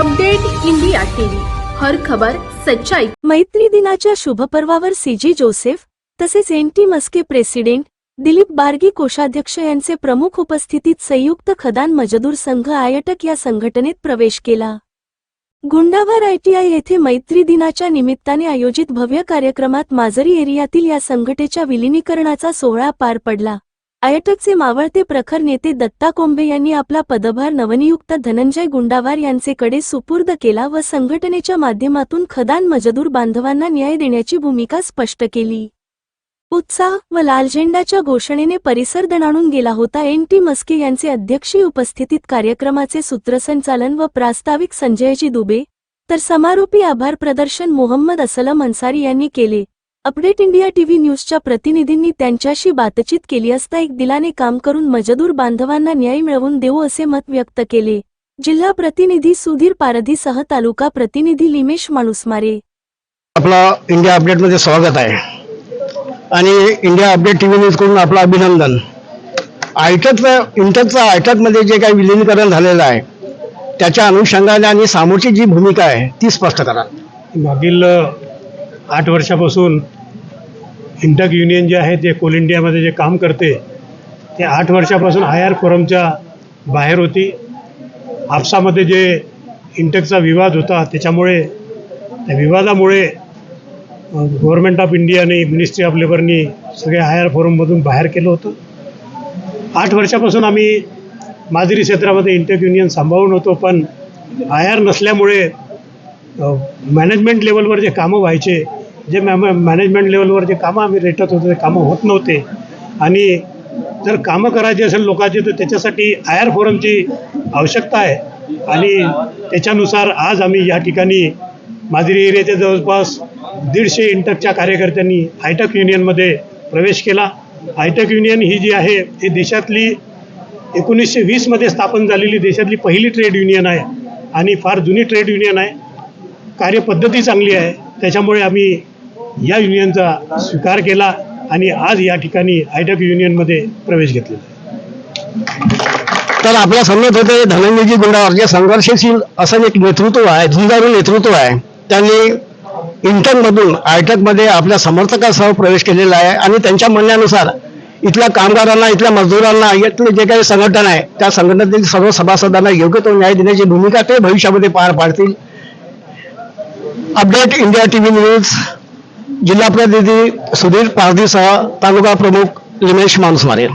Update India TV. हर खबर सच्चाई. मैत्री दिनाच्या शुभपर्वावर सीजी जोसेफ तसेच N T Maske president Dilip Bargi कोषाध्यक्ष यांचे प्रमुख उपस्थितीत संयुक्त खदान मजदूर संघ आयटक या संघटनेत प्रवेश केला. गुंडावर आयटीआय येथे मैत्री दिनाच्या निमित्ताने आयोजित भव्य कार्यक्रमात माजरी एरियातील या संघटेच्या विलिनीकरणाचा सोहळा पार पडला. अयटकचे मावळते प्रखर नेते दत्ता कोंबे यांनी आपला पदभार नवनियुक्त धनंजय गुंडावार यांचेकडे सुपूर्द केला व संघटनेच्या माध्यमातून खदान मजदूर बांधवांना न्याय देण्याची भूमिका स्पष्ट केली. उत्साह व लाल झेंडाच्या घोषणेने परिसर दणाणून गेला होता. एन टी मस्के यांचे अध्यक्षीय उपस्थितीत कार्यक्रमाचे सूत्रसंचालन व प्रास्ताविक संजयजी दुबे तर समारोपी आभार प्रदर्शन मोहम्मद असलम अन्सारी यांनी केले. अपडेट इंडिया टीव्ही न्यूजच्या प्रतिनिधींनी त्यांच्याशी बातचीत केली असता एक दिलाने काम करून मजदूर बांधवांना न्याय मिळवून देऊ असे मत व्यक्त केले. जिल्हा प्रतिनिधी सुधीर पारधीसह तालुका प्रतिनिधी लिमेश माणूसमारे आपला इंडिया अपडेटमध्ये स्वागत आहे. आणि इंडिया अपडेट टी व्ही न्यूजकडून आपलं अभिनंदन. आयटकचं इंटकचं आयटकमध्ये जे काही विलिनीकरण झालेलं आहे त्याच्या अनुषंगाने आणि समोरची जी भूमिका आहे ती स्पष्ट करा. मागील आठ वर्षापासून इंटक युनियन जे आहे ते कोल इंडियामध्ये जे काम करते ते आठ वर्षापासून आय आर फोरमच्या बाहेर होती. आपसामध्ये जे इंटकचा विवाद होता त्याच्यामुळे त्या विवादामुळे गव्हर्मेंट ऑफ इंडियाने मिनिस्ट्री ऑफ लेबरनी सगळे आय आर फोरममधून बाहेर केलं होतं. आठ वर्षापासून आम्ही माजरी क्षेत्रामध्ये इंटक युनियन सांभाळून होतो पण आय आर नसल्यामुळे मॅनेजमेंट लेवलवर जे कामं व्हायचे जे मॅ मॅनेजमेंट लेवलवर जे कामं आम्ही रेटत होतो ते कामं होत नव्हते. आणि जर कामं करायची असेल लोकांची तर त्याच्यासाठी आय आर फोरमची आवश्यकता आहे. आणि त्याच्यानुसार आज आम्ही या ठिकाणी माजरी एरियाच्या जवळपास दीडशे इंटकच्या कार्यकर्त्यांनी आयटक युनियनमध्ये प्रवेश केला. आयटक युनियन ही जी आहे ही देशातली एकोणीसशे वीसमध्ये स्थापन झालेली देशातली पहिली ट्रेड युनियन आहे. आणि फार जुनी ट्रेड युनियन आहे. कार्यपद्धती चांगली आहे. त्याच्यामुळे आम्ही या युनियनचा स्वीकार केला आणि आज या ठिकाणी आयटक युनियनमध्ये प्रवेश घेतलेला तर आपल्या समजत होते धनंजयजी गुंडावर जे संघर्षशील असं एक नेतृत्व आहे झुंजारू नेतृत्व आहे. त्यांनी इंटकमधून आयटकमध्ये आपल्या समर्थकासह प्रवेश केलेला आहे आणि त्यांच्या म्हणण्यानुसार इथल्या कामगारांना इथल्या मजदूरांना इथले जे काही संघटन आहे त्या संघटनेतील सर्व सभासदांना योग्य तो न्याय देण्याची भूमिका ते भविष्यामध्ये पार पाडतील. अपडेट इंडिया टीव्ही न्यूज जिल्हा प्रतिनिधी सुधीर पारधीसह तालुका प्रमुख लिमेश मानुसमारे